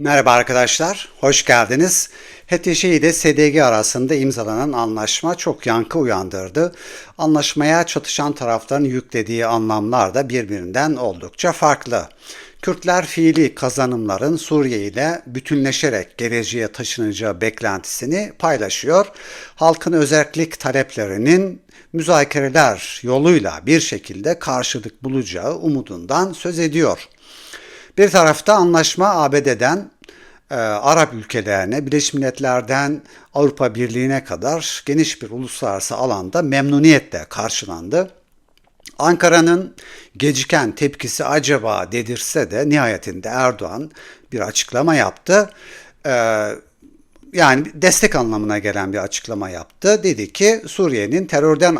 Merhaba arkadaşlar, hoş geldiniz. HTŞ ile SDG arasında imzalanan anlaşma çok yankı uyandırdı. Anlaşmaya çatışan tarafların yüklediği anlamlar da birbirinden oldukça farklı. Kürtler fiili kazanımların Suriye ile bütünleşerek geleceğe taşınacağı beklentisini paylaşıyor. Halkın özellik taleplerinin müzakereler yoluyla bir şekilde karşılık bulacağı umudundan söz ediyor. Bir tarafta anlaşma ABD'den e, Arap ülkelerine, Birleşmiş Milletler'den Avrupa Birliği'ne kadar geniş bir uluslararası alanda memnuniyetle karşılandı. Ankara'nın geciken tepkisi acaba dedirse de nihayetinde Erdoğan bir açıklama yaptı. E, yani destek anlamına gelen bir açıklama yaptı. Dedi ki Suriye'nin terörden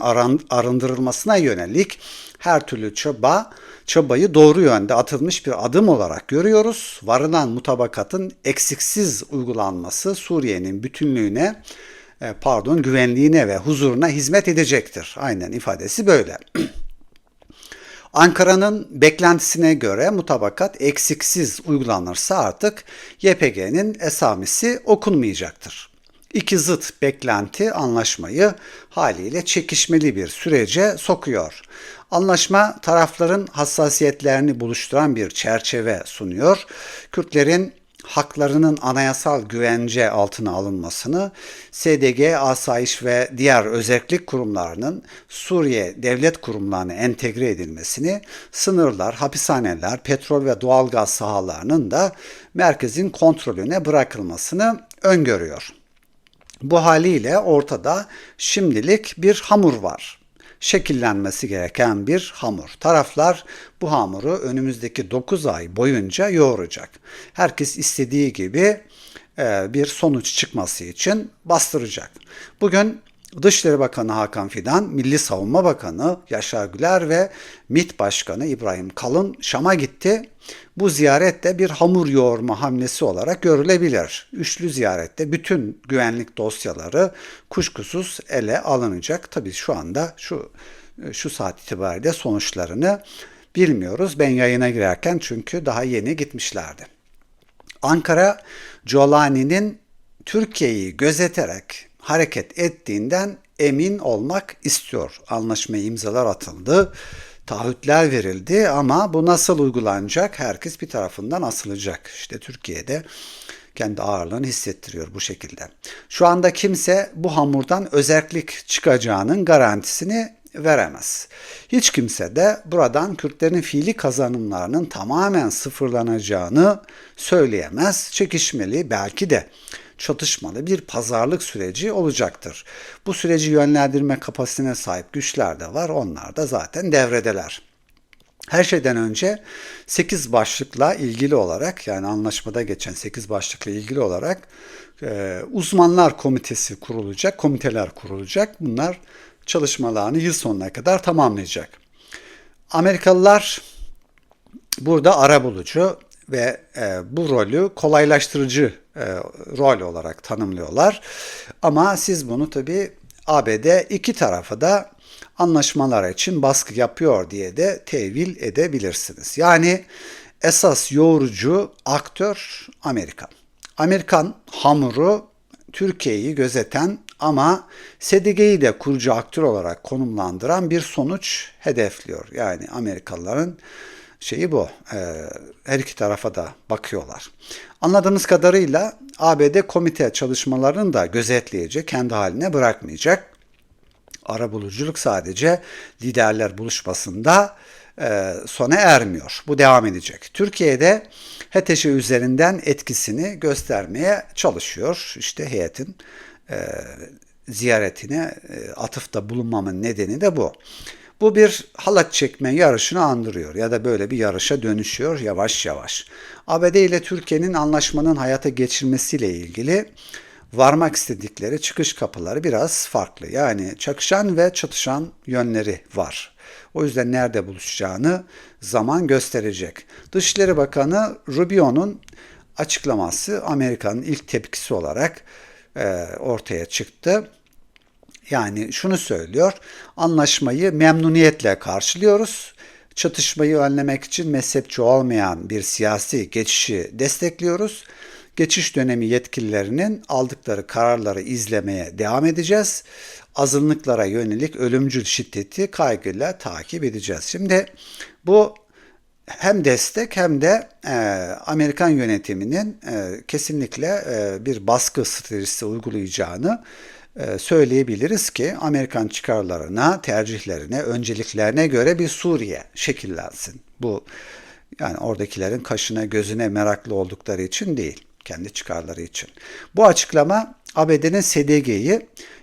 arındırılmasına yönelik her türlü çaba çabayı doğru yönde atılmış bir adım olarak görüyoruz. Varılan mutabakatın eksiksiz uygulanması Suriye'nin bütünlüğüne e, pardon güvenliğine ve huzuruna hizmet edecektir. Aynen ifadesi böyle. Ankara'nın beklentisine göre mutabakat eksiksiz uygulanırsa artık YPG'nin esamesi okunmayacaktır. İki zıt beklenti anlaşmayı haliyle çekişmeli bir sürece sokuyor. Anlaşma tarafların hassasiyetlerini buluşturan bir çerçeve sunuyor. Kürtlerin haklarının anayasal güvence altına alınmasını, SDG, asayiş ve diğer özellik kurumlarının Suriye devlet kurumlarına entegre edilmesini, sınırlar, hapishaneler, petrol ve doğalgaz sahalarının da merkezin kontrolüne bırakılmasını öngörüyor. Bu haliyle ortada şimdilik bir hamur var şekillenmesi gereken bir hamur. Taraflar bu hamuru önümüzdeki 9 ay boyunca yoğuracak. Herkes istediği gibi e, bir sonuç çıkması için bastıracak. Bugün Dışişleri Bakanı Hakan Fidan, Milli Savunma Bakanı Yaşar Güler ve MİT Başkanı İbrahim Kalın Şam'a gitti. Bu ziyarette bir hamur yoğurma hamlesi olarak görülebilir. Üçlü ziyarette bütün güvenlik dosyaları kuşkusuz ele alınacak. Tabii şu anda şu şu saat itibariyle sonuçlarını bilmiyoruz. Ben yayına girerken çünkü daha yeni gitmişlerdi. Ankara, Colani'nin Türkiye'yi gözeterek hareket ettiğinden emin olmak istiyor. Anlaşmaya imzalar atıldı, taahhütler verildi ama bu nasıl uygulanacak? Herkes bir tarafından asılacak. İşte Türkiye'de kendi ağırlığını hissettiriyor bu şekilde. Şu anda kimse bu hamurdan özellik çıkacağının garantisini veremez. Hiç kimse de buradan Kürtlerin fiili kazanımlarının tamamen sıfırlanacağını söyleyemez. Çekişmeli belki de çatışmalı bir pazarlık süreci olacaktır. Bu süreci yönlendirme kapasitesine sahip güçler de var. Onlar da zaten devredeler. Her şeyden önce 8 başlıkla ilgili olarak yani anlaşmada geçen 8 başlıkla ilgili olarak e, uzmanlar komitesi kurulacak, komiteler kurulacak. Bunlar çalışmalarını yıl sonuna kadar tamamlayacak. Amerikalılar burada ara bulucu ve e, bu rolü kolaylaştırıcı e, rol olarak tanımlıyorlar. Ama siz bunu tabi ABD iki tarafı da anlaşmalar için baskı yapıyor diye de tevil edebilirsiniz. Yani esas yoğurucu aktör Amerika. Amerikan hamuru Türkiye'yi gözeten ama SDG'yi de kurucu aktör olarak konumlandıran bir sonuç hedefliyor. Yani Amerikalıların şeyi bu. E, her iki tarafa da bakıyorlar. Anladığımız kadarıyla ABD komite çalışmalarını da gözetleyecek, kendi haline bırakmayacak. Arabuluculuk sadece liderler buluşmasında e, sona ermiyor. Bu devam edecek. Türkiye'de HTŞ üzerinden etkisini göstermeye çalışıyor. İşte heyetin e, ziyaretine atıfta bulunmamın nedeni de bu. Bu bir halat çekme yarışını andırıyor ya da böyle bir yarışa dönüşüyor yavaş yavaş. ABD ile Türkiye'nin anlaşmanın hayata geçirmesiyle ilgili varmak istedikleri çıkış kapıları biraz farklı. Yani çakışan ve çatışan yönleri var. O yüzden nerede buluşacağını zaman gösterecek. Dışişleri Bakanı Rubio'nun açıklaması Amerika'nın ilk tepkisi olarak e, ortaya çıktı. Yani şunu söylüyor, anlaşmayı memnuniyetle karşılıyoruz Çatışmayı önlemek için mezhepçi olmayan bir siyasi geçişi destekliyoruz. Geçiş dönemi yetkililerinin aldıkları kararları izlemeye devam edeceğiz. Azınlıklara yönelik ölümcül şiddeti kaygıyla takip edeceğiz. Şimdi bu hem destek hem de e, Amerikan yönetiminin e, kesinlikle e, bir baskı stratejisi uygulayacağını söyleyebiliriz ki Amerikan çıkarlarına, tercihlerine, önceliklerine göre bir Suriye şekillensin. Bu yani oradakilerin kaşına gözüne meraklı oldukları için değil, kendi çıkarları için. Bu açıklama ABD'nin SDG'yi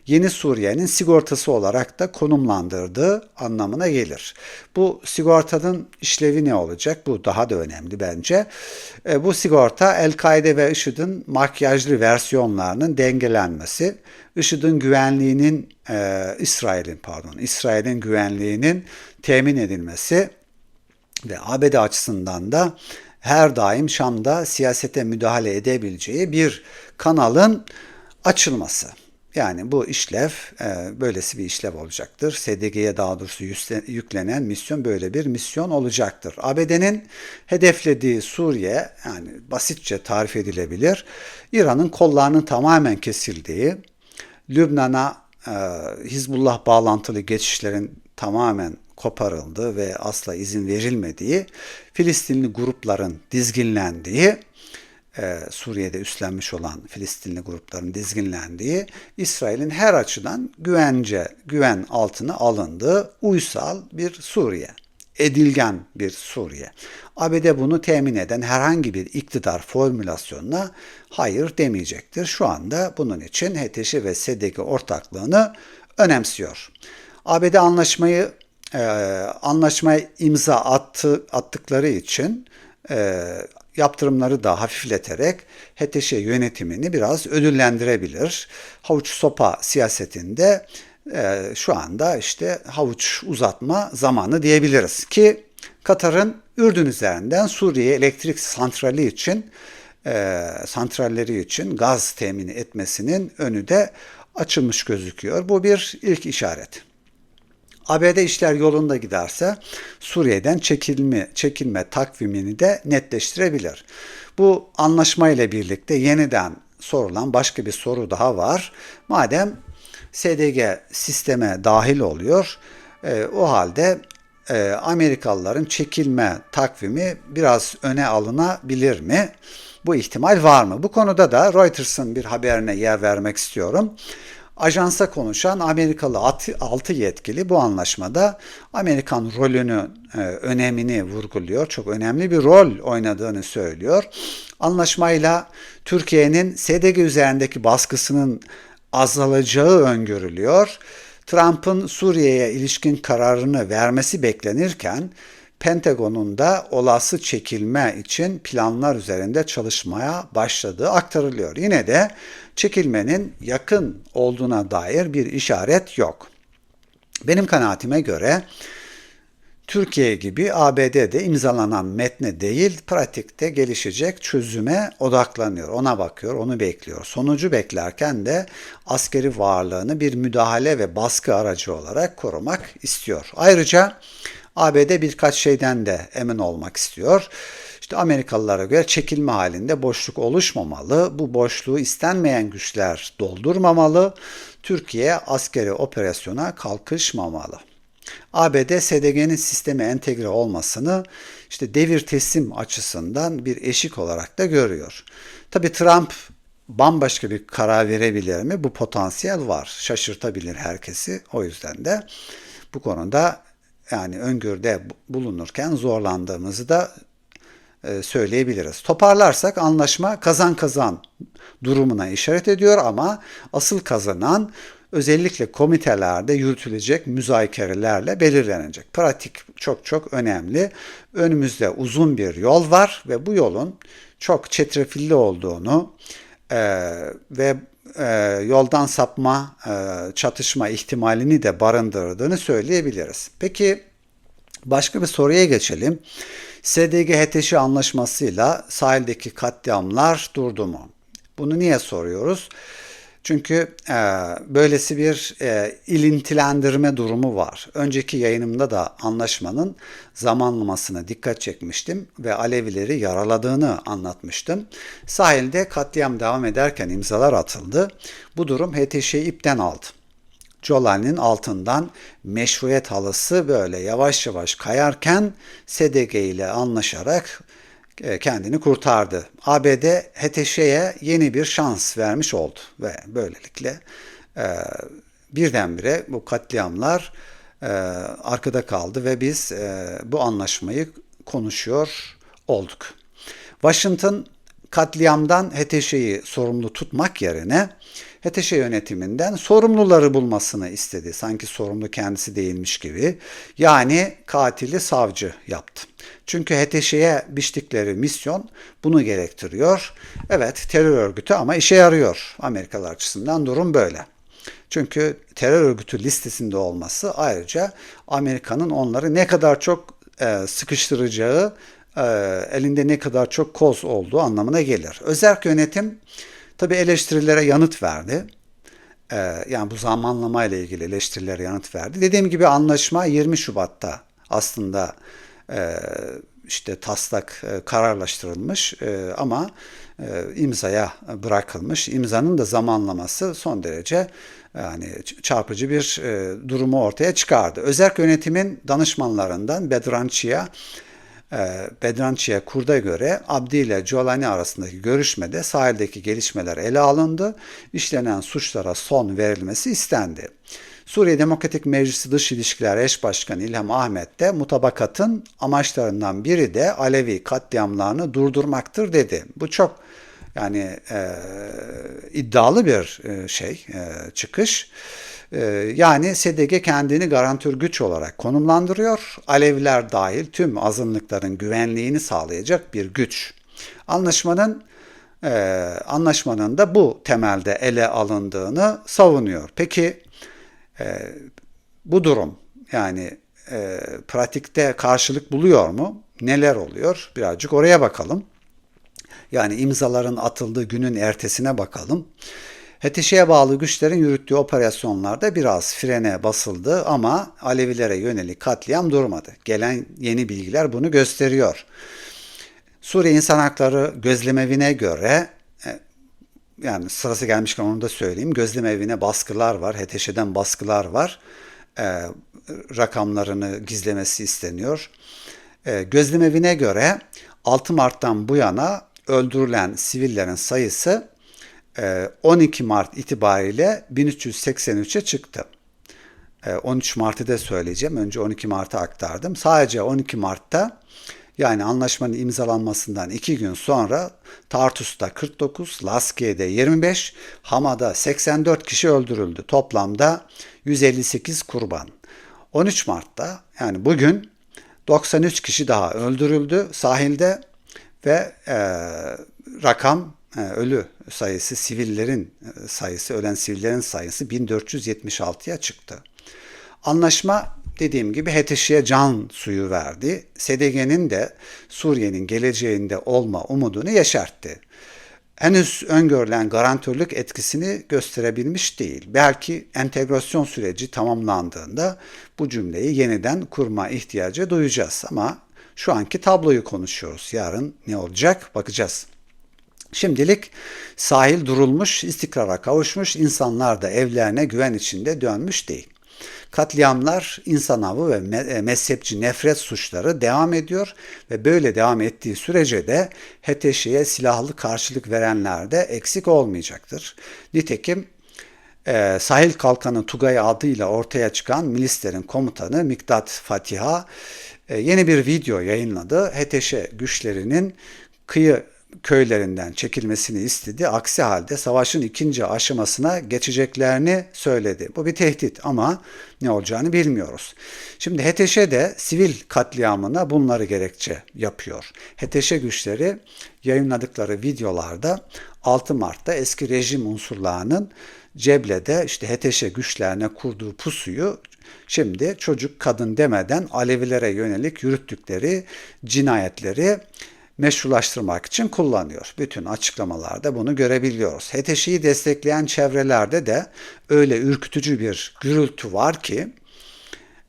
yeni Suriye'nin sigortası olarak da konumlandırdığı anlamına gelir. Bu sigortanın işlevi ne olacak? Bu daha da önemli bence. E, bu sigorta El-Kaide ve IŞİD'in makyajlı versiyonlarının dengelenmesi, IŞİD'in güvenliğinin, e, İsrail'in pardon, İsrail'in güvenliğinin temin edilmesi ve ABD açısından da her daim Şam'da siyasete müdahale edebileceği bir kanalın açılması. Yani bu işlev e, böylesi bir işlev olacaktır. SDG'ye daha doğrusu yüklenen misyon böyle bir misyon olacaktır. ABD'nin hedeflediği Suriye yani basitçe tarif edilebilir. İran'ın kollarının tamamen kesildiği, Lübnan'a e, Hizbullah bağlantılı geçişlerin tamamen koparıldığı ve asla izin verilmediği, Filistinli grupların dizginlendiği, e, Suriye'de üstlenmiş olan Filistinli grupların dizginlendiği, İsrail'in her açıdan güvence, güven altına alındığı uysal bir Suriye. Edilgen bir Suriye. ABD bunu temin eden herhangi bir iktidar formülasyonuna hayır demeyecektir. Şu anda bunun için HTŞ ve SDG ortaklığını önemsiyor. ABD anlaşmayı e, anlaşmaya imza attı, attıkları için e, yaptırımları da hafifleterek HTŞ yönetimini biraz ödüllendirebilir. Havuç sopa siyasetinde e, şu anda işte havuç uzatma zamanı diyebiliriz ki Katar'ın Ürdün üzerinden Suriye elektrik santrali için e, santralleri için gaz temini etmesinin önü de açılmış gözüküyor. Bu bir ilk işaret. ABD işler yolunda giderse Suriye'den çekilme, çekilme takvimini de netleştirebilir. Bu anlaşma ile birlikte yeniden sorulan başka bir soru daha var. Madem SDG sisteme dahil oluyor, e, o halde e, Amerikalıların çekilme takvimi biraz öne alınabilir mi? Bu ihtimal var mı? Bu konuda da Reuters'ın bir haberine yer vermek istiyorum. Ajansa konuşan Amerikalı altı yetkili bu anlaşmada Amerikan rolünü, e, önemini vurguluyor. Çok önemli bir rol oynadığını söylüyor. Anlaşmayla Türkiye'nin SDG üzerindeki baskısının azalacağı öngörülüyor. Trump'ın Suriye'ye ilişkin kararını vermesi beklenirken Pentagon'un da olası çekilme için planlar üzerinde çalışmaya başladığı aktarılıyor. Yine de çekilmenin yakın olduğuna dair bir işaret yok. Benim kanaatime göre Türkiye gibi ABD'de imzalanan metne değil, pratikte gelişecek çözüme odaklanıyor. Ona bakıyor, onu bekliyor. Sonucu beklerken de askeri varlığını bir müdahale ve baskı aracı olarak korumak istiyor. Ayrıca ABD birkaç şeyden de emin olmak istiyor. İşte Amerikalılara göre çekilme halinde boşluk oluşmamalı. Bu boşluğu istenmeyen güçler doldurmamalı. Türkiye askeri operasyona kalkışmamalı. ABD SDG'nin sisteme entegre olmasını işte devir teslim açısından bir eşik olarak da görüyor. Tabi Trump bambaşka bir karar verebilir mi? Bu potansiyel var. Şaşırtabilir herkesi. O yüzden de bu konuda yani öngörüde bulunurken zorlandığımızı da e, söyleyebiliriz. Toparlarsak anlaşma kazan kazan durumuna işaret ediyor ama asıl kazanan özellikle komitelerde yürütülecek müzakerelerle belirlenecek. Pratik çok çok önemli. Önümüzde uzun bir yol var ve bu yolun çok çetrefilli olduğunu e, ve e, yoldan sapma, e, çatışma ihtimalini de barındırdığını söyleyebiliriz. Peki başka bir soruya geçelim. SDG-HTŞ anlaşmasıyla sahildeki katliamlar durdu mu? Bunu niye soruyoruz? Çünkü e, böylesi bir e, ilintilendirme durumu var. Önceki yayınımda da anlaşmanın zamanlamasına dikkat çekmiştim ve Alevileri yaraladığını anlatmıştım. Sahilde katliam devam ederken imzalar atıldı. Bu durum HTŞ'yi ipten aldı. Jolani'nin altından meşruiyet halısı böyle yavaş yavaş kayarken SDG ile anlaşarak kendini kurtardı. ABD HTŞ'ye yeni bir şans vermiş oldu ve böylelikle e, birdenbire bu katliamlar e, arkada kaldı ve biz bu anlaşmayı konuşuyor olduk. Washington katliamdan HTŞ'yi sorumlu tutmak yerine HTŞ yönetiminden sorumluları bulmasını istedi. Sanki sorumlu kendisi değilmiş gibi. Yani katili savcı yaptı. Çünkü HTŞ'ye biçtikleri misyon bunu gerektiriyor. Evet terör örgütü ama işe yarıyor. Amerikalılar açısından durum böyle. Çünkü terör örgütü listesinde olması ayrıca Amerika'nın onları ne kadar çok e, sıkıştıracağı, elinde ne kadar çok koz olduğu anlamına gelir. Özerk yönetim tabi eleştirilere yanıt verdi. E, yani bu zamanlama ile ilgili eleştirilere yanıt verdi. Dediğim gibi anlaşma 20 Şubat'ta aslında e, işte taslak e, kararlaştırılmış e, ama imzaya bırakılmış. İmzanın da zamanlaması son derece yani çarpıcı bir durumu ortaya çıkardı. Özerk yönetimin danışmanlarından Bedrançı'ya Bedrançı'ya kurda göre Abdi ile Giolani arasındaki görüşmede sahildeki gelişmeler ele alındı. İşlenen suçlara son verilmesi istendi. Suriye Demokratik Meclisi Dış İlişkiler Eş Başkanı İlham Ahmet de mutabakatın amaçlarından biri de Alevi katliamlarını durdurmaktır dedi. Bu çok yani e, iddialı bir e, şey, e, çıkış. E, yani SDG kendini garantör güç olarak konumlandırıyor. Aleviler dahil tüm azınlıkların güvenliğini sağlayacak bir güç. Anlaşmanın e, anlaşmanın da bu temelde ele alındığını savunuyor. Peki e, bu durum yani e, pratikte karşılık buluyor mu? Neler oluyor? Birazcık oraya bakalım. Yani imzaların atıldığı günün ertesine bakalım. HTŞ'ye bağlı güçlerin yürüttüğü operasyonlarda biraz frene basıldı ama Alevilere yönelik katliam durmadı. Gelen yeni bilgiler bunu gösteriyor. Suriye İnsan Hakları Gözlemevine göre yani sırası gelmişken onu da söyleyeyim. Gözlem evine baskılar var. HTŞ'den baskılar var. E, rakamlarını gizlemesi isteniyor. E, gözlem evine göre 6 Mart'tan bu yana öldürülen sivillerin sayısı e, 12 Mart itibariyle 1383'e çıktı. 13 e, Mart'ı da söyleyeceğim. Önce 12 Mart'ı aktardım. Sadece 12 Mart'ta yani anlaşmanın imzalanmasından iki gün sonra Tartus'ta 49, Laskiye'de 25, Hama'da 84 kişi öldürüldü. Toplamda 158 kurban. 13 Mart'ta yani bugün 93 kişi daha öldürüldü sahilde ve e, rakam ölü sayısı sivillerin e, sayısı ölen sivillerin sayısı 1476'ya çıktı. Anlaşma dediğim gibi HTŞ'ye can suyu verdi. SDG'nin de Suriye'nin geleceğinde olma umudunu yaşarttı. Henüz öngörülen garantörlük etkisini gösterebilmiş değil. Belki entegrasyon süreci tamamlandığında bu cümleyi yeniden kurma ihtiyacı duyacağız ama şu anki tabloyu konuşuyoruz. Yarın ne olacak bakacağız. Şimdilik sahil durulmuş, istikrara kavuşmuş, insanlar da evlerine güven içinde dönmüş değil. Katliamlar, insan avı ve e, mezhepçi nefret suçları devam ediyor ve böyle devam ettiği sürece de HTŞ'ye silahlı karşılık verenler de eksik olmayacaktır. Nitekim e, Sahil Kalkanı Tugay adıyla ortaya çıkan milislerin komutanı Miktat Fatiha e, yeni bir video yayınladı. HTŞ güçlerinin kıyı köylerinden çekilmesini istedi. Aksi halde savaşın ikinci aşamasına geçeceklerini söyledi. Bu bir tehdit ama ne olacağını bilmiyoruz. Şimdi HTŞ de sivil katliamına bunları gerekçe yapıyor. HTŞ güçleri yayınladıkları videolarda 6 Mart'ta eski rejim unsurlarının Ceble'de işte HTŞ güçlerine kurduğu pusuyu şimdi çocuk kadın demeden Alevilere yönelik yürüttükleri cinayetleri meşrulaştırmak için kullanıyor. Bütün açıklamalarda bunu görebiliyoruz. HTŞ'yi destekleyen çevrelerde de öyle ürkütücü bir gürültü var ki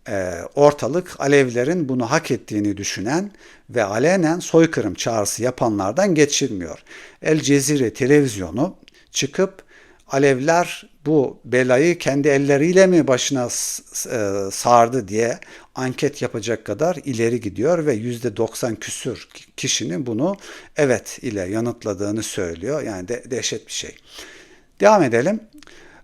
e, ortalık Alevlerin bunu hak ettiğini düşünen ve alenen soykırım çağrısı yapanlardan geçilmiyor. El Cezire televizyonu çıkıp Alevler bu belayı kendi elleriyle mi başına e, sardı diye anket yapacak kadar ileri gidiyor ve yüzde 90 küsür kişinin bunu evet ile yanıtladığını söylüyor. Yani de, dehşet bir şey. Devam edelim.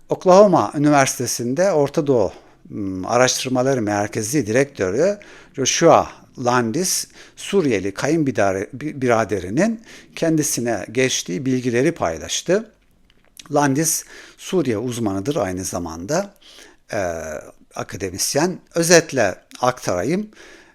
Oklahoma Üniversitesi'nde Orta Doğu hmm, Araştırmaları Merkezi Direktörü Joshua Landis, Suriyeli kayınbiraderinin kendisine geçtiği bilgileri paylaştı. Landis Suriye uzmanıdır aynı zamanda e, akademisyen. Özetle aktarayım.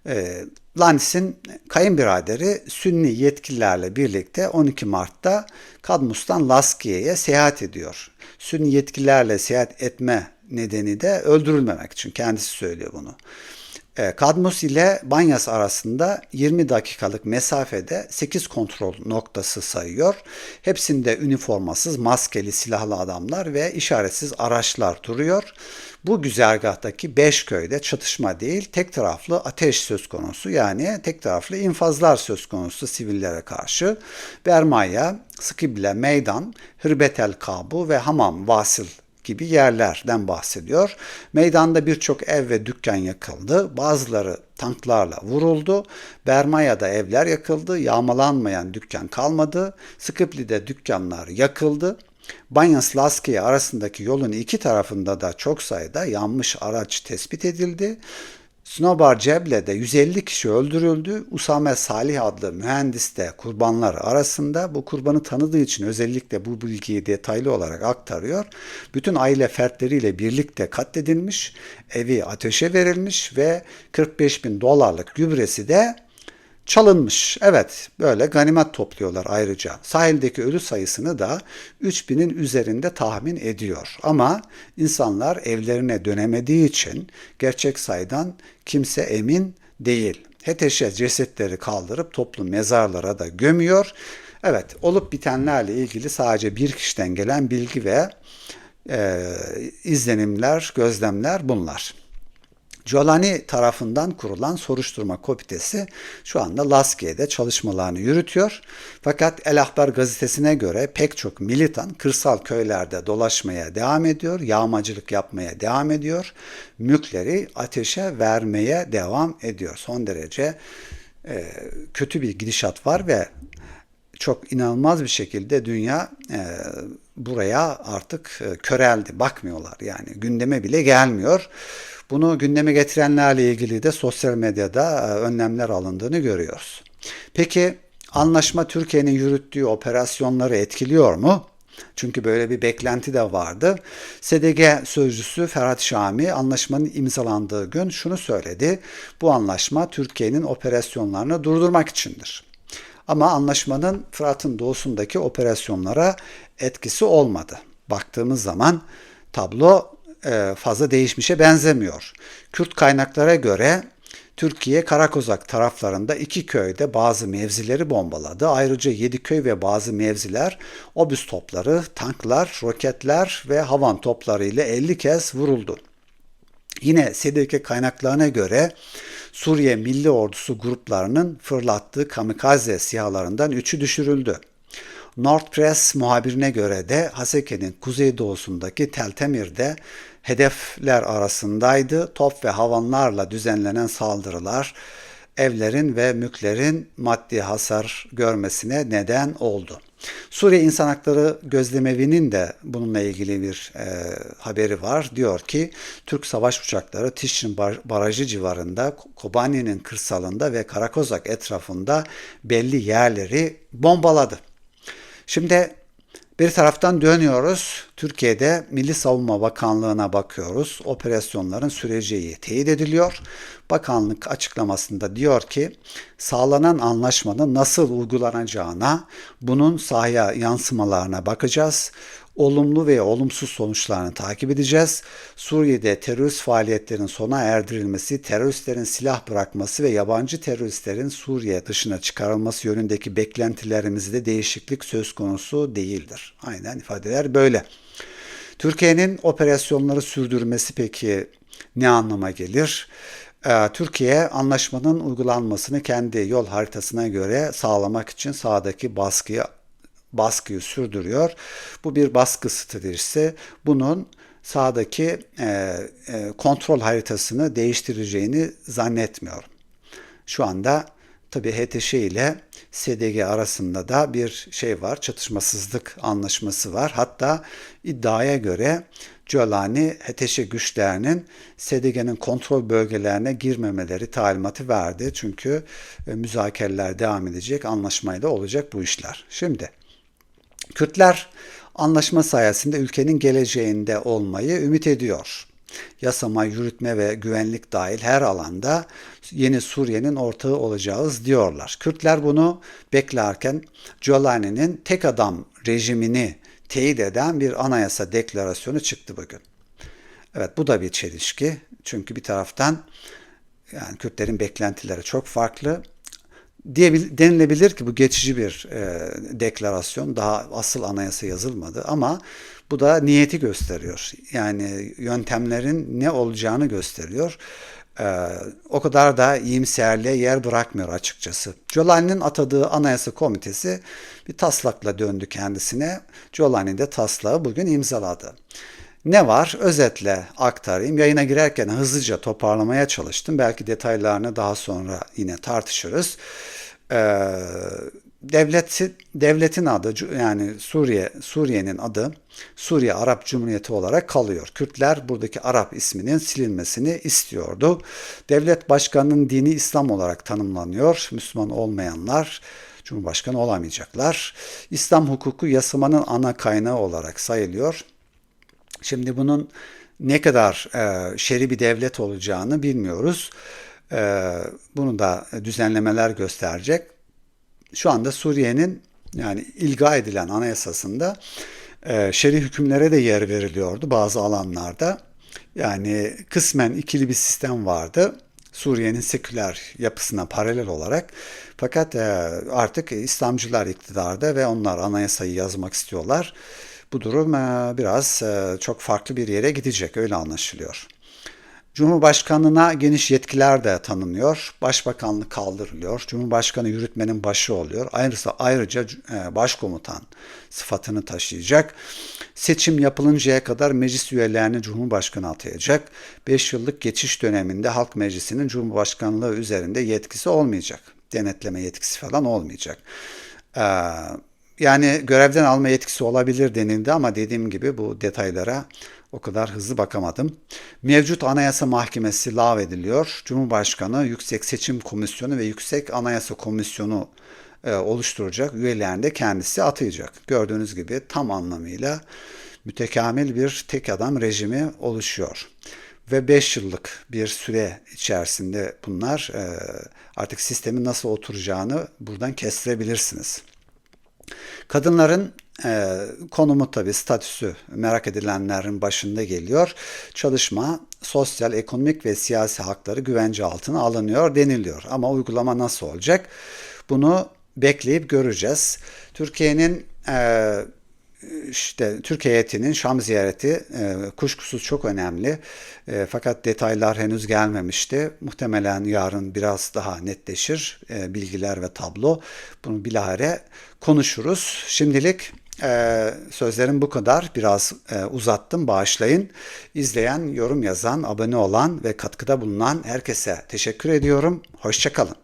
E, Landis'in kayınbiraderi Sünni yetkililerle birlikte 12 Mart'ta Kadmus'tan Laskiye'ye seyahat ediyor. Sünni yetkililerle seyahat etme nedeni de öldürülmemek için kendisi söylüyor bunu. E, Kadmus ile Banyas arasında 20 dakikalık mesafede 8 kontrol noktası sayıyor. Hepsinde üniformasız, maskeli, silahlı adamlar ve işaretsiz araçlar duruyor. Bu güzergahtaki 5 köyde çatışma değil, tek taraflı ateş söz konusu. Yani tek taraflı infazlar söz konusu sivillere karşı. Bermaya, Skibile, Meydan, Hırbetel Kabu ve Hamam Vasil gibi yerlerden bahsediyor. Meydanda birçok ev ve dükkan yakıldı. Bazıları tanklarla vuruldu. Bermaya'da evler yakıldı. Yağmalanmayan dükkan kalmadı. Skipli'de dükkanlar yakıldı. Banyas-Laskiye arasındaki yolun iki tarafında da çok sayıda yanmış araç tespit edildi. Snowbar Ceble'de 150 kişi öldürüldü. Usame Salih adlı mühendis de kurbanlar arasında. Bu kurbanı tanıdığı için özellikle bu bilgiyi detaylı olarak aktarıyor. Bütün aile fertleriyle birlikte katledilmiş, evi ateşe verilmiş ve 45 bin dolarlık gübresi de çalınmış. Evet böyle ganimet topluyorlar ayrıca. Sahildeki ölü sayısını da 3000'in üzerinde tahmin ediyor. Ama insanlar evlerine dönemediği için gerçek sayıdan kimse emin değil. HTŞ cesetleri kaldırıp toplu mezarlara da gömüyor. Evet olup bitenlerle ilgili sadece bir kişiden gelen bilgi ve e, izlenimler, gözlemler bunlar. Giolani tarafından kurulan soruşturma komitesi şu anda Laskiye'de çalışmalarını yürütüyor. Fakat El Ahbar gazetesine göre pek çok militan kırsal köylerde dolaşmaya devam ediyor, yağmacılık yapmaya devam ediyor, mülkleri ateşe vermeye devam ediyor. Son derece e, kötü bir gidişat var ve çok inanılmaz bir şekilde dünya e, buraya artık e, köreldi, bakmıyorlar yani gündeme bile gelmiyor. Bunu gündeme getirenlerle ilgili de sosyal medyada e, önlemler alındığını görüyoruz. Peki anlaşma Türkiye'nin yürüttüğü operasyonları etkiliyor mu? Çünkü böyle bir beklenti de vardı. SDG sözcüsü Ferhat Şami anlaşmanın imzalandığı gün şunu söyledi. Bu anlaşma Türkiye'nin operasyonlarını durdurmak içindir. Ama anlaşmanın Fırat'ın doğusundaki operasyonlara etkisi olmadı. Baktığımız zaman tablo fazla değişmişe benzemiyor. Kürt kaynaklara göre Türkiye Karakozak taraflarında iki köyde bazı mevzileri bombaladı. Ayrıca yedi köy ve bazı mevziler obüs topları, tanklar, roketler ve havan topları ile 50 kez vuruldu. Yine SDK kaynaklarına göre Suriye Milli Ordusu gruplarının fırlattığı kamikaze sihalarından üçü düşürüldü. North Press muhabirine göre de Haseke'nin kuzeydoğusundaki Teltemir'de hedefler arasındaydı. Top ve havanlarla düzenlenen saldırılar evlerin ve mülklerin maddi hasar görmesine neden oldu. Suriye İnsan Hakları Gözlemevi'nin de bununla ilgili bir e, haberi var. Diyor ki Türk savaş uçakları Tişrin Barajı civarında, Kobani'nin kırsalında ve Karakozak etrafında belli yerleri bombaladı. Şimdi bir taraftan dönüyoruz. Türkiye'de Milli Savunma Bakanlığı'na bakıyoruz. Operasyonların süreceği teyit ediliyor. Bakanlık açıklamasında diyor ki sağlanan anlaşmanın nasıl uygulanacağına, bunun sahaya yansımalarına bakacağız. Olumlu veya olumsuz sonuçlarını takip edeceğiz. Suriye'de terörist faaliyetlerin sona erdirilmesi, teröristlerin silah bırakması ve yabancı teröristlerin Suriye dışına çıkarılması yönündeki beklentilerimizde değişiklik söz konusu değildir. Aynen ifadeler böyle. Türkiye'nin operasyonları sürdürmesi peki ne anlama gelir? Ee, Türkiye anlaşmanın uygulanmasını kendi yol haritasına göre sağlamak için sahadaki baskıyı baskıyı sürdürüyor. Bu bir baskı stratejisi. Bunun sahadaki e, e, kontrol haritasını değiştireceğini zannetmiyorum. Şu anda tabii HTŞ ile SDG arasında da bir şey var, çatışmasızlık anlaşması var. Hatta iddiaya göre Giuliani HTŞ güçlerinin SDG'nin kontrol bölgelerine girmemeleri talimatı verdi. Çünkü e, müzakereler devam edecek, anlaşmayla olacak bu işler. Şimdi Kürtler anlaşma sayesinde ülkenin geleceğinde olmayı ümit ediyor. Yasama, yürütme ve güvenlik dahil her alanda yeni Suriye'nin ortağı olacağız diyorlar. Kürtler bunu beklerken Giuliani'nin tek adam rejimini teyit eden bir anayasa deklarasyonu çıktı bugün. Evet bu da bir çelişki. Çünkü bir taraftan yani Kürtlerin beklentileri çok farklı denilebilir ki bu geçici bir e, deklarasyon. Daha asıl anayasa yazılmadı ama bu da niyeti gösteriyor. Yani yöntemlerin ne olacağını gösteriyor. Ee, o kadar da iyimserliğe yer bırakmıyor açıkçası. Giuliani'nin atadığı anayasa komitesi bir taslakla döndü kendisine. Giuliani de taslağı bugün imzaladı. Ne var? Özetle aktarayım. Yayına girerken hızlıca toparlamaya çalıştım. Belki detaylarını daha sonra yine tartışırız. Ee, devleti, devletin adı yani Suriye Suriye'nin adı Suriye Arap Cumhuriyeti olarak kalıyor. Kürtler buradaki Arap isminin silinmesini istiyordu. Devlet başkanının dini İslam olarak tanımlanıyor. Müslüman olmayanlar Cumhurbaşkanı olamayacaklar. İslam hukuku yasamanın ana kaynağı olarak sayılıyor. Şimdi bunun ne kadar e, şer'i bir devlet olacağını bilmiyoruz. E, bunu da düzenlemeler gösterecek. Şu anda Suriye'nin yani ilga edilen anayasasında e, şer'i hükümlere de yer veriliyordu bazı alanlarda. Yani kısmen ikili bir sistem vardı. Suriye'nin seküler yapısına paralel olarak. Fakat e, artık İslamcılar iktidarda ve onlar anayasayı yazmak istiyorlar. Bu durum e, biraz e, çok farklı bir yere gidecek öyle anlaşılıyor. Cumhurbaşkanına geniş yetkiler de tanınıyor. Başbakanlık kaldırılıyor. Cumhurbaşkanı yürütmenin başı oluyor. Ayrıca, ayrıca e, başkomutan sıfatını taşıyacak. Seçim yapılıncaya kadar meclis üyelerini Cumhurbaşkanı atayacak. 5 yıllık geçiş döneminde Halk Meclisi'nin Cumhurbaşkanlığı üzerinde yetkisi olmayacak. Denetleme yetkisi falan olmayacak. Ee, yani görevden alma yetkisi olabilir denildi ama dediğim gibi bu detaylara o kadar hızlı bakamadım. Mevcut Anayasa Mahkemesi ediliyor. Cumhurbaşkanı Yüksek Seçim Komisyonu ve Yüksek Anayasa Komisyonu e, oluşturacak. Üyelerini de kendisi atayacak. Gördüğünüz gibi tam anlamıyla mütekamil bir tek adam rejimi oluşuyor. Ve 5 yıllık bir süre içerisinde bunlar e, artık sistemin nasıl oturacağını buradan kestirebilirsiniz. Kadınların e, konumu tabii statüsü merak edilenlerin başında geliyor. Çalışma, sosyal, ekonomik ve siyasi hakları güvence altına alınıyor deniliyor. Ama uygulama nasıl olacak? Bunu bekleyip göreceğiz. Türkiye'nin e, işte Türkiye heyetinin Şam ziyareti e, kuşkusuz çok önemli. E, fakat detaylar henüz gelmemişti. Muhtemelen yarın biraz daha netleşir e, bilgiler ve tablo. Bunu bilahare konuşuruz. Şimdilik ee, sözlerim bu kadar. Biraz e, uzattım. Bağışlayın. İzleyen, yorum yazan, abone olan ve katkıda bulunan herkese teşekkür ediyorum. Hoşçakalın.